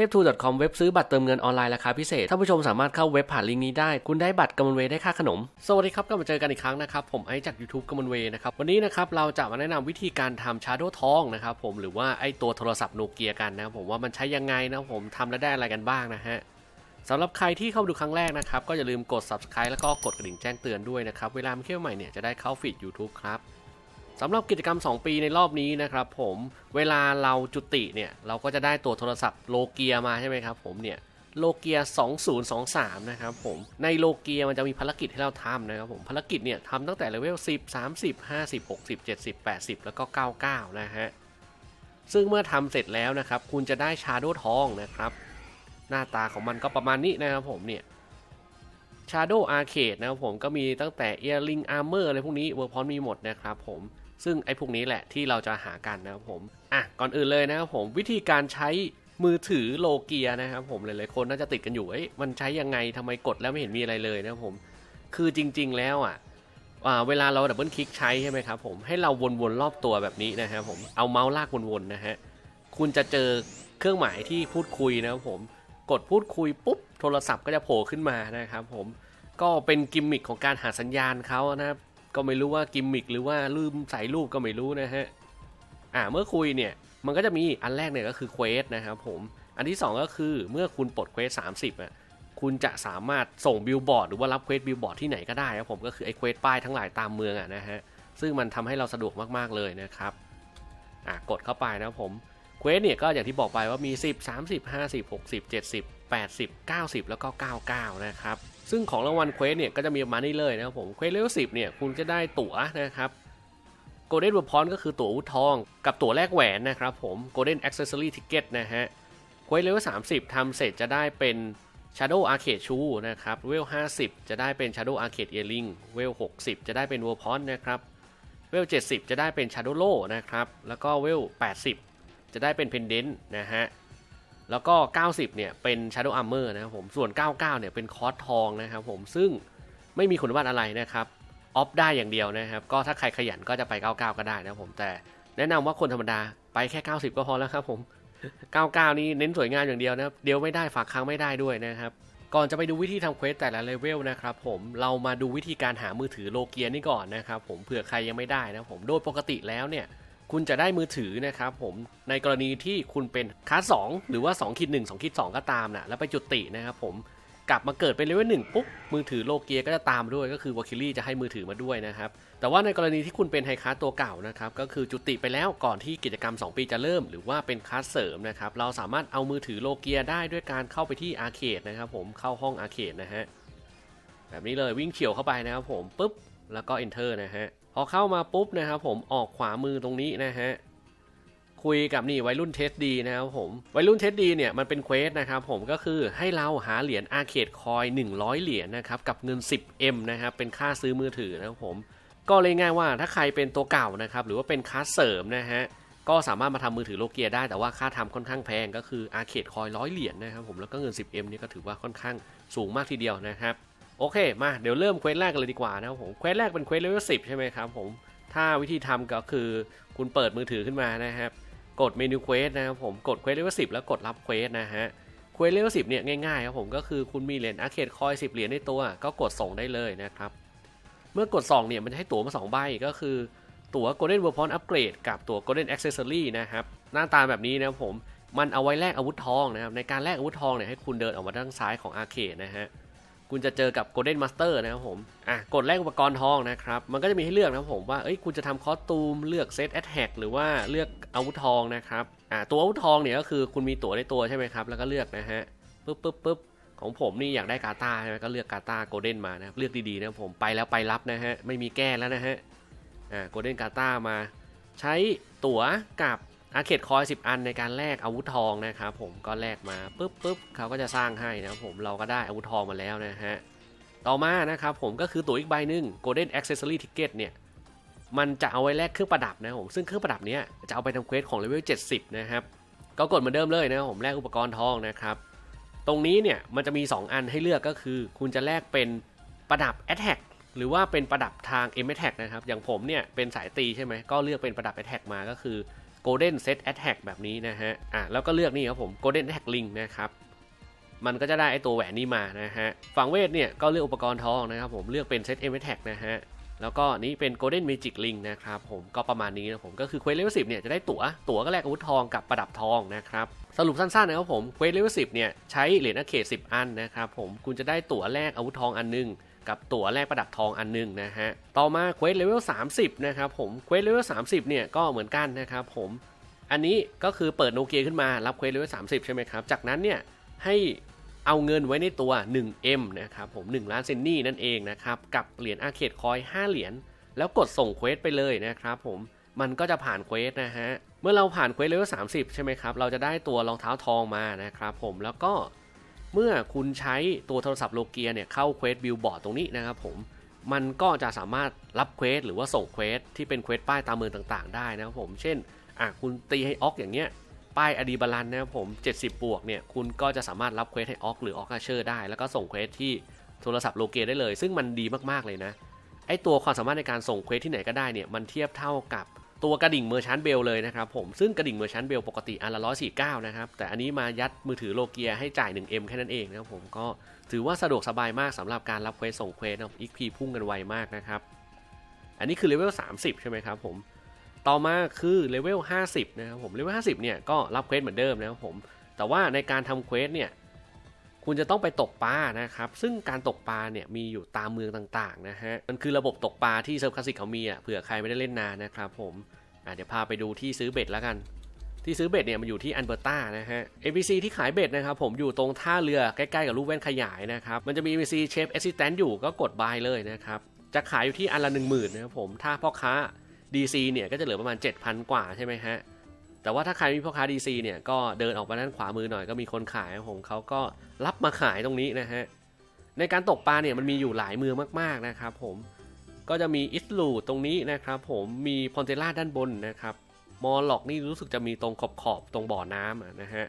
ทพทู .com เว็บซื้อบัตรเติมเงินออนไลน์ราคาพิเศษท่านผู้ชมสามารถเข้าเว็บผ่านลิงก์นี้ได้ คุณได้บัตรกำมลเวย์ได้ค่าขนม สวัสดีครับกลับมาเจอกันอีกครั้งนะครับ ผมไอจาก YouTube กำมลเวย์นะครับ วันนี้นะครับเราจะมาแนะนำวิธีการทำชาโดว์ทองนะครับผมหรือว่าไอตัวโทรศัพท์โนเกียกันนะครับผมว่ามันใช้ยังไงนะครับผมทำแล้วได้อะไรกันบ้างนะฮะสำหรับใครที่เข้ามาดูครั้งแรกนะครับก็อย่าลืมกด subscribe แล้วก็กดกระดิ่งแจ้งเตือนด้วยนะครับเวลามีคลิปใหม่เนี่ยจะได้เข้าฟีด YouTube ครับ สำหรับกิจกรรม 2 ปีในรอบนี้นะครับผมเวลาเราจุติเนี่ยเราก็จะได้ตัวโทรศัพท์โลเกียมาใช่ไหมครับผมเนี่ยโลเกีย 2023 นะครับผม ในโลเกียมันจะมีภารกิจให้เราทำนะครับผม ภารกิจเนี่ยทำตั้งแต่เลเวล 10 30 50 60 70 80 แล้วก็ 99 นะฮะ ซึ่งเมื่อทำเสร็จแล้วนะครับ คุณจะได้ชาโดทองนะครับ หน้าตาของมันก็ประมาณนี้นะครับผมเนี่ย Shadow Arcade นะครับผมก็มีตั้งแต่ Earring Armor อะไรพวกนี้เวอร์พอนมีหมดนะครับผม ซึ่งไอ้พวกนี้แหละที่เราจะหากันนะครับผม อะ ก่อนอื่นเลยนะครับผมวิธีการใช้มือถือโลเกียนะครับผมหลายๆคนน่าจะติดกันอยู่เอ้ยมันใช้ยังไงทำไมกดแล้วไม่เห็นมีอะไรเลยนะครับผม คือจริงๆแล้วอะอ่าเวลาเราดับเบิลคลิกใช้ใช่ไหมครับผมให้เราวนๆรอบตัวแบบนี้นะครับผมเอาเมาส์ลากวนๆนะฮะคุณจะเจอเครื่องหมายที่พูดคุยนะครับผมกดพูดคุยปุ๊บโทรศัพท์ก็จะโผล่ขึ้นมานะครับผมก็เป็นกิมมิคของการหาสัญญาณเขานะครับ ก็ไม่รู้ว่ากิมมิคหรือว่าลืมใส่รูปก็ไม่รู้นะฮะ อ่าเมื่อคุยเนี่ยมันก็จะมีอันแรกเนี่ยก็คือเควสนะครับผม อันที่ 2 ก็คือเมื่อคุณปลดเควส30อะคุณจะสามารถส่งบิลบอร์ดหรือว่ารับเควสบิลบอร์ดที่ไหนก็ได้ครับผมก็คือไอ้เควสป้ายทั้งหลายตามเมืองอะนะฮะซึ่งมันทำให้เราสะดวกมากๆเลยนะครับอ่ากดเข้าไปนะผมเควสเนี่ยก็อย่างที่บอกไปว่ามี 10 30 50 60 70 80 90 แล้วก็ 99 นะครับ ซึ่งของรางวัลเควสเนี่ยก็จะมีมานี้เลยนะครับผมเควสเลเวล10เนี่ยคุณจะได้ตั๋วนะครับโกลเด้นบัพอนก็คือตั๋วอาวุทอง กับตั๋วแลกแหวนนะครับผมโกลเด้นแอ c เซสซอรี่ทิกเก็ตนะฮะเควสเลเวล30ทำเสร็จจะได้เป็น Shadow Arcade Shoe นะครับเวล50 จะได้เป็น Shadow Arcade Earring เวล60 จะได้เป็น w o r p o n นะครับเวล70 จะได้เป็น Shadow Low นะครับ แล้วก็เวล80 จะได้เป็นเพนเดนต์นะฮะ แล้วก็ 90 เนี่ยเป็น Shadow Armor นะครับผมส่วน 99 เนี่ยเป็นคอร์สทองนะครับผมซึ่งไม่มีคุณสมบัตอะไรนะครับออฟได้อย่างเดียวนะครับ ก็ถ้าใครขยันก็จะไป 99 ก็ได้นะครับผมแต่แนะนำว่าคนธรรมดาไปแค่ 90 ก็พอแล้วครับผม 99 นี่เน้นสวยงามอย่างเดียวนะครับ เดียวไม่ได้ฝากค้างไม่ได้ด้วยนะครับ ก่อนจะไปดูวิธีทำเควสแต่ละเลเวลนะครับผมเรามาดูวิธีการหามือถือโลเกียนี่ก่อนนะครับผมเผื่อใครยังไม่ได้นะผมโดยปกติแล้วเนี่ย คุณจะได้มือถือนะครับผมในกรณีที่คุณเป็นคาส2หรือว่า2คิด1 2คิด2ก็ตามนะแล้วไปจุตินะครับผมกลับมาเกิดเป็นเลเวลหนึ่งปุ๊บมือถือโลเกียก็จะตามด้วยก็คือวอคิลี่จะให้มือถือมาด้วยนะครับแต่ว่าในกรณีที่คุณเป็นไฮคาสตัวเก่านะครับก็คือจุติไปแล้วก่อนที่กิจกรรม 2 ปีจะเริ่ม หรือว่าเป็นคาสเสริมนะครับเราสามารถเอามือถือโลเกียได้ด้วยการเข้าไปที่อาร์เคดนะครับผมเข้าห้องอาร์เคดนะฮะแบบนี้เลยวิ่งเฉียวเข้าไปนะครับผมปุ๊บแล้วก็ enter นะฮะ พอเข้ามาปุ๊บนะครับผมออกขวามือตรงนี้นะฮะคุยกับนี่วัยรุ่นเทสดีนะครับผมวัยรุ่นเทสดีเนี่ยมันเป็นเควสนะครับผมก็คือให้เราหาเหรียญอาเคดคอย 100 เหรียญนะครับกับเงิน 10M นะครับเป็นค่าซื้อมือถือนะครับผมก็เลยง่ายว่าถ้าใครเป็นตัวเก่านะครับหรือว่าเป็นคลาสเสริมนะฮะก็สามารถมาทำมือถือโลเกียได้แต่ว่าค่าทำค่อนข้างแพงก็คืออาเคดคอยร้อยเหรียญนะครับผมแล้วก็เงิน 10M นี่ก็ถือว่าค่อนข้างสูงมากทีเดียวนะครับ โอเคมาเดี๋ยวเริ่มเควสแรกกันเลยดีกว่านะครับผมเควสแรกเป็นเควสเลเวลสิใช่ไหมครับผมถ้าวิธีทำก็คือคุณเปิดมือถือขึ้นมานะครับ กดเมนูเควสนะครับผมกดเควสเลเวลสิแล้วกดรับเควสนะฮะเควสเลเวลสิเนี่ยง่ายๆครับผมก็คือคุณมีเหรียญอาร์เคดคอย10เหรียญในตัวก็กดส่งได้เลยนะครับเมื่อกดส่งเนี่ยมันจะให้ตั๋วมา2ใบก็คือตั๋ว Golden Weapon Upgrade กับตั๋ว Golden Accessory นะครับหน้าตาแบบนี้นะครับผมมันเอาไว้แลกอาวุธทองนะครับในการแลกอาวุธทองเนี่ยให้คุณเดินออกมาด้านซ้ายของอาร์เคดนะฮะ คุณจะเจอกับ Golden Master นะครับผม อะ กดแลกอุปกรณ์ทองนะครับ มันก็จะมีให้เลือกนะครับผมว่า เอ้ย คุณจะทำคอสตูม เลือกเซตแอ t แ c k หรือว่าเลือกอาวุธทองนะครับ อะตัวอาวุธทองเนี่ยก็คือคุณมีตั๋วในตัวใช่ไหมครับ แล้วก็เลือกนะฮะ ปึ๊บปึ๊บปึ๊บของผมนี่อยากได้กาตาใช่ไหมก็เลือกกาตาโกลเด้นมานะครับ เลือกดีๆนะครับผม ไปแล้วไปรับนะฮะ ไม่มีแก้แล้วนะฮะ อ่า โกลเด้นกาตามา ใช้ตั๋วกับ อาเคดคอย10 อันในการแลกอาวุธทองนะครับผมก็แลกมาปึ๊บปึ๊บเขาก็จะสร้างให้นะครับผมเราก็ได้อาวุธทองมาแล้วนะฮะต่อมานะครับผมก็คือตั๋วอีกใบหนึ่ง Golden Accessory Ticket เนี่ยมันจะเอาไว้แลกเครื่องประดับนะครับผมซึ่งเครื่องประดับเนี้ยจะเอาไปทำเควสของเลเวล70 นะครับก็กดเหมือนเดิมเลยนะครับผมแลกอุปกรณ์ทองนะครับตรงนี้เนี่ยมันจะมี 2 อันให้เลือกก็คือ คุณจะแลกเป็นประดับ Attack หรือว่าเป็นประดับทาง M Attack นะครับอย่างผมเนี่ยเป็นสายตีใช่ไหมก็เลือกเป็นประดับ Attack มาก็คือ Golden Set Attack แบบนี้นะฮะ อะแล้วก็เลือกนี่ครับผม Golden Attack Ring นะครับ มันก็จะได้ไอตัวแหวนนี้มานะฮะ ฝั่งเวทเนี่ยก็เลือกอุปกรณ์ทองนะครับผม เลือกเป็น Set M Attack นะฮะ แล้วก็นี้เป็น Golden Magic Ring นะครับผมก็ประมาณนี้นะผมก็คือเควสเลเวล10เนี่ยจะได้ตั๋ว ตั๋วก็แลกอาวุธทองกับประดับทองนะครับสรุปสั้นๆนะครับผมเควสเลเวล10เนี่ยใช้เหรียญอาเขต10อันนะครับผมคุณจะได้ตั๋วแลกอาวุธทองอันหนึงกับตั๋วแลกประดับทองอันหนึงนะฮะต่อมาเควสเลเวล30นะครับผมเควสเลเวล30เนี่ยก็เหมือนกันนะครับผมอันนี้ก็คือเปิดโนเกียขึ้นมารับเควสเลเวล30 ใช่ไหมครับ จากนั้นเนี่ยให้ เอาเงินไว้ในตัว 1M นะครับผม 1 ล้านเซนนี่นั่นเองนะครับ กับเหรียญอาเขตคอย 5 เหรียญ แล้วกดส่งเควสไปเลยนะครับผม มันก็จะผ่านเควสนะฮะ เมื่อเราผ่านเควสเลเวล30 ใช่ไหมครับ เราจะได้ตัวรองเท้าทองมานะครับผม แล้วก็เมื่อคุณใช้ตัวโทรศัพท์โลเกียเนี่ยเข้าเควสบิลบอร์ดตรงนี้นะครับผม มันก็จะสามารถรับเควสหรือว่าส่งเควสที่เป็นเควสป้ายตามเมืองต่างๆ ได้นะครับผม เช่นอะคุณตีให้ออกอย่างเงี้ย ป้ายอดีบาลันนะครับผม 70 บวกเนี่ย คุณก็จะสามารถรับเควสให้ออกหรือออกอาเชอร์ได้ แล้วก็ส่งเควสที่โทรศัพท์โลเกียได้เลย ซึ่งมันดีมากๆเลยนะ ไอตัวความสามารถในการส่งเควสที่ไหนก็ได้เนี่ย มันเทียบเท่ากับตัวกระดิ่งเมอร์ชันเบลเลยนะครับผม ซึ่งกระดิ่งเมอร์ชันเบลปกติอันละ149นะครับ แต่อันนี้มายัดมือถือโลเกียให้จ่าย 1M แค่นั้นเองนะครับผม ก็ถือว่าสะดวกสบายมากสำหรับการรับเควสส่งเควสนะครับ XP พุ่งกันไวมากนะครับ อันนี้คือเลเวล30 ใช่ไหมครับผม ต่อมาคือเลเวล 50 นะครับผม เลเวล 50 เนี่ยก็รับเควสเหมือนเดิมนะครับผม แต่ว่าในการทำเควสเนี่ย คุณจะต้องไปตกปลานะครับ ซึ่งการตกปลาเนี่ยมีอยู่ตามเมืองต่างๆนะฮะ มันคือระบบตกปลาที่เซิร์ฟคลาสสิกเขามีอะ เผื่อใครไม่ได้เล่นนานนะครับผม เดี๋ยวพาไปดูที่ซื้อเบ็ดแล้วกัน ที่ซื้อเบ็ดเนี่ยมันอยู่ที่อันเบอร์ตานะฮะ NPC ที่ขายเบ็ดนะครับผมอยู่ตรงท่าเรือใกล้ๆกับรูปแว่นขยายนะครับ มันจะมี NPC Chef Assistant อยู่ก็กดบายเลยนะครับ จะขายอยู่ที่อันละ10,000นะครับผม ถ้าพ่อค้า DC เนี่ยก็จะเหลือประมาณ 7,000 กว่าใช่ไหมฮะ แต่ว่าถ้าใครมีพ่อค้า DC เนี่ยก็เดินออกมาด้านขวามือหน่อยก็มีคนขายผมเขาก็รับมาขายตรงนี้นะฮะ ในการตกปลาเนี่ยมันมีอยู่หลายเมืองมากๆนะครับผม ก็จะมีอิสลูตรงนี้นะครับผมมีพอนเทล่าด้านบนนะครับ มอลล็อกนี่รู้สึกจะมีตรงขอบขอบตรงบ่อน้ำนะฮะ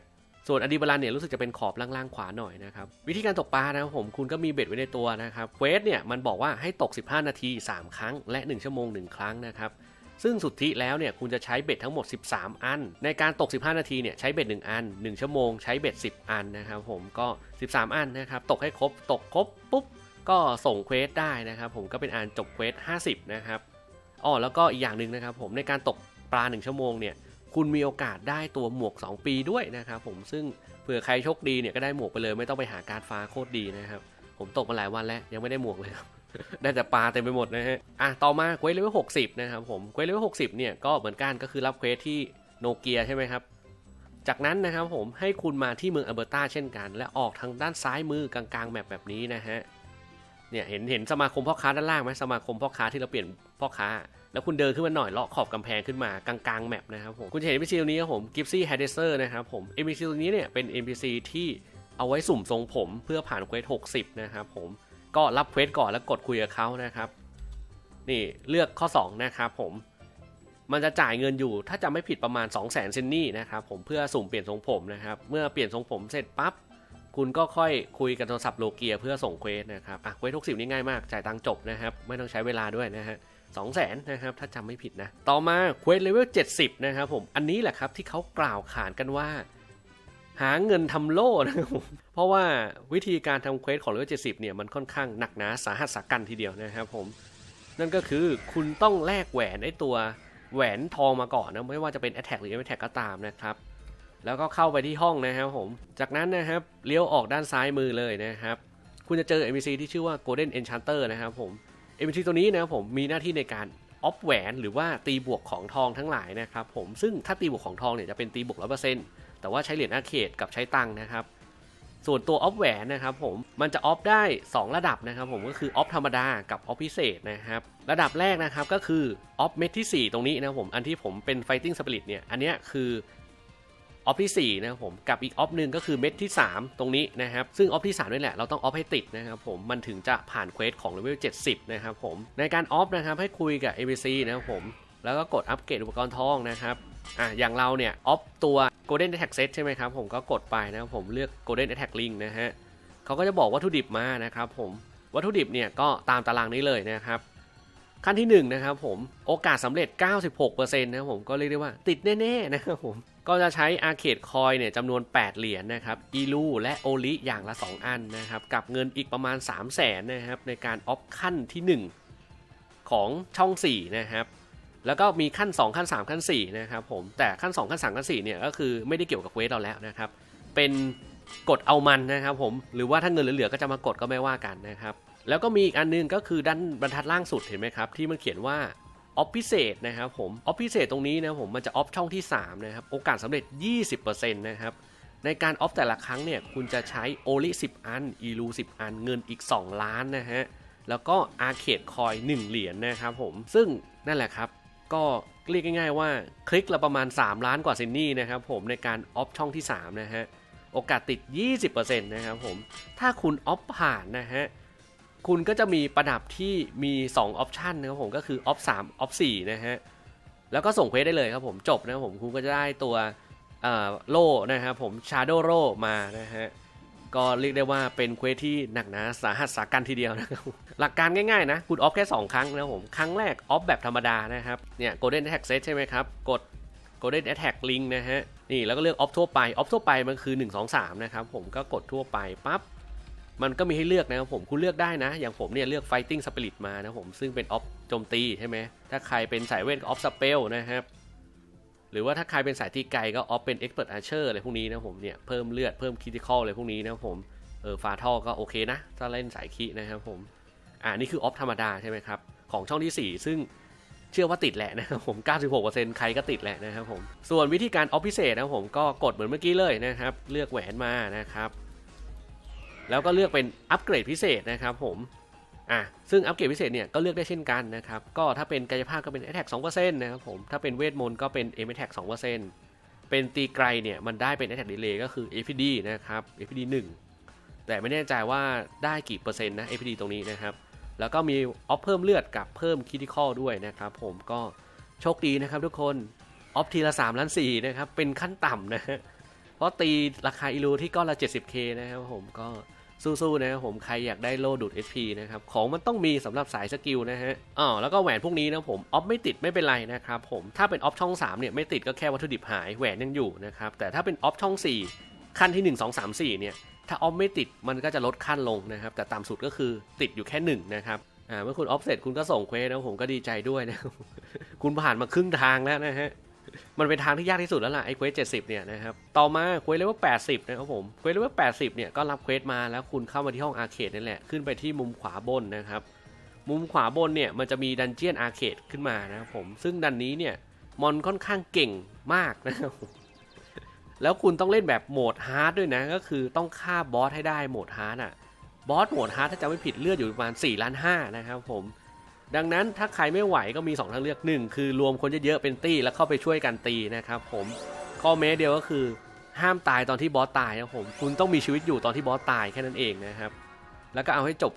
ส่วนอดีบาลันเนี่ยรู้สึกจะเป็นขอบล่างๆขวาหน่อยนะครับ วิธีการตกปลานะครับผมคุณก็มีเบ็ดไว้ในตัวนะครับเควสเนี่ยมันบอกว่าให้ตก 15 นาที 3 ครั้ง และ 1 ชั่วโมง 1 ครั้งนะครับ ซึ่งสุทธิแล้วเนี่ยคุณจะใช้เบ็ดทั้งหมด 13 อัน ในการตก 15 นาทีเนี่ยใช้เบ็ด 1 อัน 1 ชั่วโมงใช้เบ็ด 10 อันนะครับผมก็ 13 อันนะครับตกให้ครบตกครบปุ๊บก็ส่งเควสได้นะครับผมก็เป็นอันจบเควส 50 นะครับอ๋อแล้วก็อีกอย่างหนึ่งนะครับผมในการตกปลา 1 ชั่วโมงเนี่ยคุณมีโอกาสได้ตัวหมวก 2 ปีด้วยนะครับผมซึ่งเผื่อใครโชคดีเนี่ยก็ได้หมวกไปเลยไม่ต้องไปหาการฟ้าโคตรดีนะครับผมตกมาหลายวันแล้วยังไม่ได้หมวกเลยครับ ได้แต่ปลาเต็มไปหมดนะฮะ อะ ต่อมาเควสเลเวล60นะครับผม เควสเลเวล60เนี่ยก็เหมือนกันก็คือรับเควสที่โนเกียใช่ไหมครับ จากนั้นนะครับผมให้คุณมาที่เมืองอเบอร์ตาเช่นกัน และออกทางด้านซ้ายมือกลางๆแมปแบบนี้นะฮะ เนี่ยเห็นเห็นสมาคมพ่อค้าด้านล่างไหมสมาคมพ่อค้าที่เราเปลี่ยนพ่อค้า แล้วคุณเดินขึ้นมาหน่อยเลาะขอบกำแพงขึ้นมากลางๆแมปนะครับผม คุณจะเห็น NPC ตรงนี้ครับผมกิฟซี่แฮดเดอร์นะครับผม NPC ตรงนี้เนี่ยเป็น NPC ที่เอาไว้สุ่มทรงผมเพื่อผ่านเควส60นะครับผม ก็รับเควสก่อนแล้วกดคุยกับเขานะครับ นี่เลือกข้อ 2 นะครับผมมันจะจ่ายเงินอยู่ถ้าจะไม่ผิดประมาณ 2 0 0 0 0 0เซนนี่นะครับผมเพื่อสุ่มเปลี่ยนทรงผมนะครับ เมื่อเปลี่ยนทรงผมเสร็จปั๊บคุณก็ค่อยคุยกับโทรศัพท์โลเกียเพื่อส่งเควสนะครับอะเควสทุกสิบนี่ง่ายมากจ่ายตังจบนะครับ ไม่ต้องใช้เวลาด้วยนะฮะสองแสนนะครับถ้าจำไม่ผิดนะ ต่อมาเควสเลเวล70 นะครับผมอันนี้แหละครับที่เขากล่าวขานกันว่า หาเงินทำโล่นะครับผมเพราะว่าวิธีการทำเควสของเลเวล70เนี่ยมันค่อนข้างหนักหนาสาหัสสากันทีเดียวนะครับผม นั่นก็คือคุณต้องแลกแหวนไอตัวแหวนทองมาก่อนนะไม่ว่าจะเป็น Attack หรือ Attack ก็ตามนะครับ แล้วก็เข้าไปที่ห้องนะครับผม จากนั้นนะครับเลี้ยวออกด้านซ้ายมือเลยนะครับ คุณจะเจอ NPC ที่ชื่อว่า Golden Enchanter นะครับผม NPC ตัวนี้นะครับผมมีหน้าที่ในการออฟแหวนหรือว่าตีบวกของทองทั้งหลายนะครับผมซึ่งถ้าตีบวกของทองเนี่ยจะเป็นตีบวกร้อเปอร์เซ็นต์ แต่ว่าใช้เหรียญอาเคดกับใช้ตังค์นะครับ ส่วนตัวออฟแหวนนะครับผมมันจะออฟได้ 2 ระดับนะครับผมก็คือออฟธรรมดากับออฟพิเศษนะครับระดับแรกนะครับก็คือออฟเม็ดที่ 4 ตรงนี้นะครับผมอันที่ผมเป็น Fighting Spirit เนี่ยอันเนี้ยคือออฟที่4นะครับผมกับอีกออฟหนึ่งก็คือเม็ดที่ 3 ตรงนี้นะครับ ซึ่งออฟที่3นี่แหละเราต้องออฟให้ติดนะครับผมมันถึงจะผ่านเควสของเลเวล70 นะครับผมในการออฟนะครับให้คุยกับ ABC นะครับผมแล้วก็กดอัปเกรดอุปกรณ์ทองนะครับอะอย่างเราเนี่ยออฟตัว Golden Attack Set ใช่ไหมครับ ผมก็กดไปนะครับผมเลือก Golden Attack Ring นะฮะเขาก็จะบอกวัตถุดิบมานะครับผมวัตถุดิบเนี่ยก็ตามตารางนี้เลยนะครับ ขั้นที่1นะครับผมโอกาสสำเร็จ 96%นะครับผมก็เรียกได้ว่าติดแน่ๆนะครับผมก็จะใช้อาเคดคอยเนี่ยจำนวน 8 เหรียญนนะครับอีลูและโอลิอย่างละ 2 อันนะครับกับเงินอีกประมาณ 3 0 0แสนนะครับในการออฟขั้นที่ 1 ของช่อง 4 นะครับ แล้วก็มีขั้น 2 ขั้น 3 ขั้น4นะครับผมแต่ขั้น 2 ขั้น 3 ขั้น4เนี่ยก็คือไม่ได้เกี่ยวกับเควสเราแล้วนะครับ เป็นกดเอามันนะครับผมหรือว่าถ้าเงินเหลือๆก็จะมากดก็ไม่ว่ากันนะครับ แล้วก็มีอีกอันนึงก็คือด้านบรรทัดล่างสุดเห็นไหมครับ ที่มันเขียนว่าออฟพิเศษนะครับผมออฟพิเศษตรงนี้นะผมมันจะออฟช่องที่3นะครับโอกาสสำเร็จ 20%นะครับในการออฟแต่ละครั้งเนี่ยคุณจะใช้โอลิ10 อันอีลู10 อันเงินอีก 2 ล้านนะฮะแล้วก็อาร์เคดคอย1เหรียญนะครับผมซึ่งนั่นแหละครับ ก็เรียกง่ายๆว่าคลิกละประมาณ 3 ล้านกว่าเซนนี่นะครับผมในการออฟช่องที่ 3 นะฮะ โอกาสติด 20%นะครับผม ถ้าคุณออฟผ่านนะฮะ คุณก็จะมีประดับที่มี2ออปชันนะครับผมก็คือออฟ3ออฟ4นะฮะ แล้วก็ส่งเควสได้เลยครับผมจบนะครับผมคุณก็จะได้ตัวโล่นะครับผมชาร์โดโร่มานะฮะ ก็เรียกได้ว่าเป็นเควสที่หนักหนาสาหัสสากันทีเดียวนะครับ หลักการง่ายๆนะคุณออฟแค่ 2 ครั้งนะครับผม ครั้งแรกออฟแบบธรรมดานะครับ เนี่ย Golden Attack Set ใช่ไหมครับ กด Golden Attack Link นะฮะ นี่แล้วก็เลือกออฟทั่วไป ออฟทั่วไปมันคือ 1 2 3 นะครับ ผมก็กดทั่วไปปั๊บมันก็มีให้เลือกนะครับผมคุณเลือกได้นะ อย่างผมเนี่ยเลือก Fighting Spirit มานะผมซึ่งเป็นออฟโจมตีใช่ไหมถ้าใครเป็นสายเวทก็ออฟสเปลนะครับ หรือว่าถ้าใครเป็นสายตีไกลก็ออฟเป็น Expert Archer อะไรพวกนี้นะผมเนี่ยเพิ่มเลือดเพิ่ม Critical อะไรพวกนี้นะผมเออฟาทอก็โอเคนะถ้าเล่นสายคีนะครับผมอ่านี่คือออฟธรรมดาใช่ไหมครับ ของช่องที่ 4 ซึ่งเชื่อว่าติดแหละนะครับผม 96%ใครก็ติดแหละนะครับผม ส่วนวิธีการออฟพิเศษนะครับผมก็กดเหมือนเมื่อกี้เลยนะครับ เลือกแหวนมานะครับ แล้วก็เลือกเป็นอัปเกรดพิเศษนะครับผม อะซึ่งอัปเกรดพิเศษเนี่ยก็เลือกได้เช่นกันนะครับ ก็ถ้าเป็นกายภาพก็เป็น Attack 2%นะครับผม ถ้าเป็นเวทมนต์ก็เป็น M Attack 2%เป็นตีไกลเนี่ยมันได้เป็น Attack Delay ก็คือ APD นะครับ APD 1 แต่ไม่แน่ใจว่าได้กี่เปอร์เซ็นต์นะ APD ตรงนี้นะครับ แล้วก็มีออฟเพิ่มเลือดกับเพิ่มคิติคอลด้วยนะครับผมก็โชคดีนะครับทุกคนออฟทีละ3ล้าน4นะครับเป็นขั้นต่ำนะเพราะตีราคาอีลูที่ก้อนละ 70k นะครับผมก็ สู้ๆนะครับผมใครอยากได้โลดูด SP นะครับของมันต้องมีสำหรับสายสกิลนะฮะอ๋อแล้วก็แหวนพวกนี้นะผมออฟไม่ติดไม่เป็นไรนะครับผมถ้าเป็นออฟช่อง3เนี่ยไม่ติดก็แค่วัตถุดิบหายแหวนยังอยู่นะครับแต่ถ้าเป็นออฟช่อง 4 ขั้นที่ 1 2 3 4 เนี่ยถ้าออฟไม่ติดมันก็จะลดขั้นลงนะครับแต่ต่ำสุดก็คือติดอยู่แค่1นะครับอ่าเมื่อคุณออฟเสร็จคุณก็ส่งเควสนะผมก็ดีใจด้วยนะคุณผ่านมาครึ่งทางแล้วนะฮะ มันเป็นทางที่ยากที่สุดแล้วล่ะไอ้เควส70เนี่ยนะครับ ต่อมาเควสเลเวล80นะครับผม เควสเลเวล80เนี่ยก็รับเควสมาแล้วคุณเข้ามาที่ห้องอาร์เคดนั่แหละ ขึ้นไปที่มุมขวาบนนะครับ มุมขวาบนเนี่ยมันจะมีดันเจียนอาร์เคดขึ้นมานะครับผม ซึ่งดันนี้เนี่ยมอนค่อนข้างเก่งมากนะครับแล้วคุณต้องเล่นแบบโหมดฮาร์ดด้วยนะ ก็คือต้องฆ่าบอสให้ได้โหมดฮาร์ดอะ บอสโหมดฮาร์ดถ้าจำไม่ผิดเลือดอยู่ประมาณ4ล้าน5นะครับผม ดังนั้นถ้าใครไม่ไหวก็มี 2 ทางเลือก 1 คือรวมคนเยอะๆเป็นตี้แล้วเข้าไปช่วยกันตีนะครับผมข้อแม้เดียวก็คือห้ามตายตอนที่บอสตายนะครับผมคุณต้องมีชีวิตอยู่ตอนที่บอสตายแค่นั้นเองนะครับ แล้วก็เอาให้จบ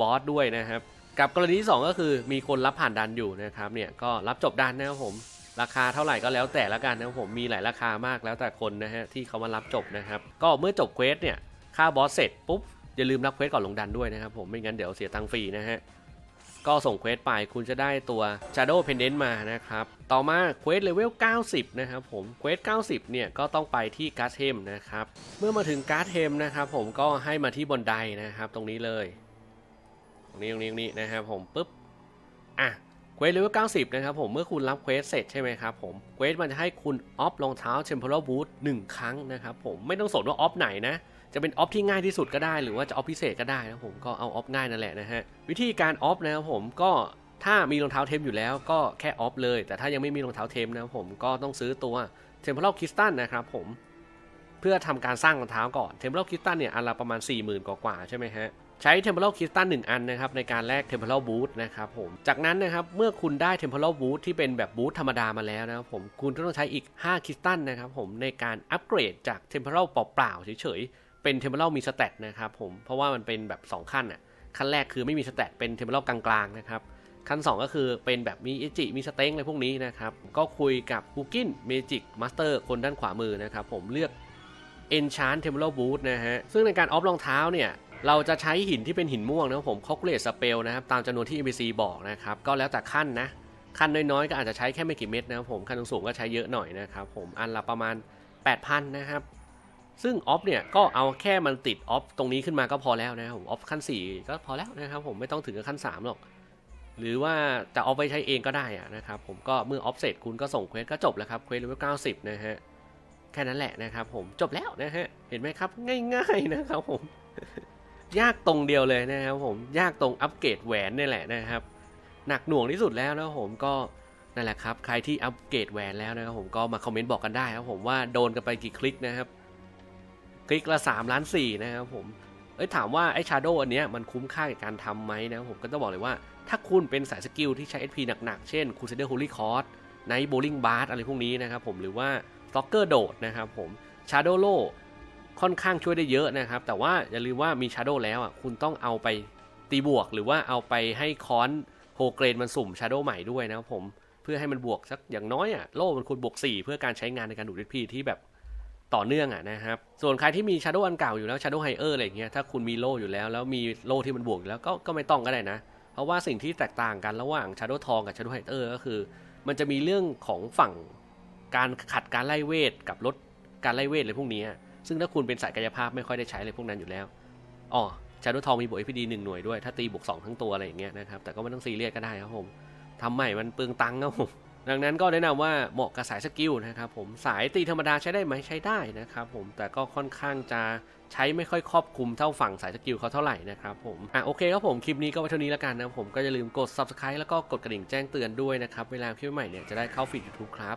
บอสด้วยนะครับ กับกรณีที่2ก็คือมีคนรับผ่านดันอยู่นะครับเนี่ยก็รับจบดันนะครับผมราคาเท่าไหร่ก็แล้วแต่ละกันนะครับผมมีหลายราคามากแล้วแต่คนนะฮะที่เขามารับจบนะครับ ก็เมื่อจบเควสเนี่ยค่าบอสเสร็จปุ๊บอย่าลืมรับเควสก่อนลงดันด้วยนะครับผมไม่งั้นเดี๋ยวเสียตังค์ฟรีนะฮะ ก็ส่งเควสไปคุณจะได้ตัว Shadow Pendant มานะครับ ต่อมาเควสเลเวล 90 นะครับผมเควส 90 เนี่ยก็ต้องไปที่การ์ดเทมนะครับ เมื่อมาถึงการ์ดเทมนะครับผมก็ให้มาที่บนไดนะครับ ตรงนี้เลย ตรงนี้ตรงนี้ตรงนี้นะครับผมปุ๊บอะเควสเลเวล 90 นะครับผมเมื่อคุณรับเควสเสร็จใช่ไหมครับผมเควสมันจะให้คุณออฟรองเท้า Temporal Boot 1ครั้งนะครับผมไม่ต้องสนว่าออฟไหนนะ จะเป็นออฟที่ง่ายที่สุดก็ได้ หรือว่าจะออฟพิเศษก็ได้นะผมก็เอาออฟง่ายนั่นแหละนะฮะวิธีการออฟนะครับผมก็ถ้ามีรองเท้าเทมอยู่แล้วก็แค่ออฟเลย แต่ถ้ายังไม่มีรองเท้าเทมนะครับผมก็ต้องซื้อตัว Temporal Crystal นะครับผมเพื่อทำการสร้างรองเท้าก่อน Temporal Crystal เนี่ยอันละประมาณ 40,000 กว่าใช่ไหมฮะใช้ Temporal Crystal 1อันนะครับในการแลก Temporal Boot นะครับผมจากนั้นนะครับเมื่อคุณได้ Temporal Boot ที่เป็นแบบบูทธรรมดามาแล้วนะครับผมคุณก็ต้องใช้อีก5คริสตัลนะครับผมในการอัปเกรดจาก Temporal เปล่าๆเฉยๆ เป็น Temporal มีสเตตนะครับผมเพราะว่ามันเป็นแบบ 2 ขั้นอะขั้นแรกคือไม่มีสเตตเป็น Temporal กลางๆนะครับขั้น 2 ก็คือเป็นแบบมีเอจิมีสเต็งอะไรพวกนี้นะครับ ก็คุยกับกูกินเมจิกมาสเตอร์คนด้านขวามือนะครับผมเลือก Enchant Temporal Boot นะฮะ ซึ่งในการออฟรองเท้าเนี่ย เราจะใช้หินที่เป็นหินม่วงนะครับผม calculate spell นะครับ ตามจำนวนที่ NPC บอกนะครับ ก็แล้วแต่ขั้นนะ ขั้นน้อยๆ ก็อาจจะใช้แค่ไม่กี่เม็ดนะครับผม ขั้นสูงก็ใช้เยอะหน่อยนะครับผม อันละประมาณ 8,000 นะครับ ซึ่งออฟเนี่ยก็เอาแค่มันติดออฟตรงนี้ขึ้นมาก็พอแล้วนะครับผมออฟขั้น 4 ก็พอแล้วนะครับผมไม่ต้องถึงกับขั้น 3 หรอก หรือว่าจะเอาไปใช้เองก็ได้นะครับผมก็เมื่อออฟเสร็จคุณก็ส่งเควสก็จบแล้วครับเควสเลเวล90 นะฮะแค่นั้นแหละนะครับผมจบแล้วนะฮะเห็นไหมครับง่ายๆนะครับผมยากตรงเดียวเลยนะครับผมยากตรงอัปเกรดแหวนนี่แหละนะครับ หนักหน่วงที่สุดแล้วนะครับผมก็นั่นแหละครับ ใครที่อัปเกรดแหวนแล้วนะครับผมก็มาคอมเมนต์บอกกันได้ครับผมว่าโดนกันไปกี่คลิกนะครับ คลิกละ3ล้าน4นะครับผมเอ้ยถามว่าไอ้ชาโดอันเนี้ยมันคุ้มค่ากับการทำไหมนะครับผมก็ต้องบอกเลยว่าถ้าคุณเป็นสายสกิลที่ใช้ SP หนักๆ เช่น Crusader Holy Cross ใน Bowling Bar อะไรพวกนี้นะครับผมหรือว่า Stalker โดดนะครับผม Shadow Low ค่อนข้างช่วยได้เยอะนะครับ แต่ว่าอย่าลืมว่ามี Shadow แล้วอะคุณต้องเอาไปตีบวก หรือว่าเอาไปให้คอนโฮเกรนมันสุ่ม Shadow ใหม่ด้วยนะครับผมเพื่อให้มันบวกสักอย่างน้อยอะโล่มันควรบวก 4 เพื่อการใช้งานในการดูด SP ที่แบบ ต่อเนื่องอะนะครับ ส่วนใครที่มี Shadow อันเก่าอยู่แล้ว Shadow Higher อะไรอย่างเงี้ยถ้าคุณมีโล่อยู่แล้ว แล้วมีโล่ที่มันบวกอยู่แล้วก็ก็ไม่ต้องก็ได้นะ เพราะว่าสิ่งที่แตกต่างกันระหว่าง Shadow ทองกับ Shadow Hunter ก็คือ มันจะมีเรื่องของฝั่งการขัดการไล่เวทกับลดการไล่เวทอะไรพวกนี้ ซึ่งถ้าคุณเป็นสายกายภาพไม่ค่อยได้ใช้เลยพวกนั้นอยู่แล้วอ๋อ Shadow ทองมีบวก FPD หนึ่งหน่วยด้วยถ้าตีบวก2ทั้งตัวอะไรอย่างเงี้ยนะครับแต่ก็ไม่ต้องซีเรียสก็ได้ครับผมทำใหม่มันเปลืองตังค์ครับผม ดังนั้นก็แนะนำว่าเหมาะกับสายสกิลนะครับผมสายตีธรรมดาใช้ได้ไหมใช้ได้นะครับผมแต่ก็ค่อนข้างจะใช้ไม่ค่อยครอบคลุมเท่าฝั่งสายสกิลเขาเท่าไหร่นะครับผมอะโอเคครับผมคลิปนี้ก็ไว้เท่านี้แล้วกันนะผมก็อย่าลืมกด subscribe แล้วก็กดกระดิ่งแจ้งเตือนด้วยนะครับเวลาคลิปใหม่เนี่ยจะได้เข้าฟีด YouTube ครับ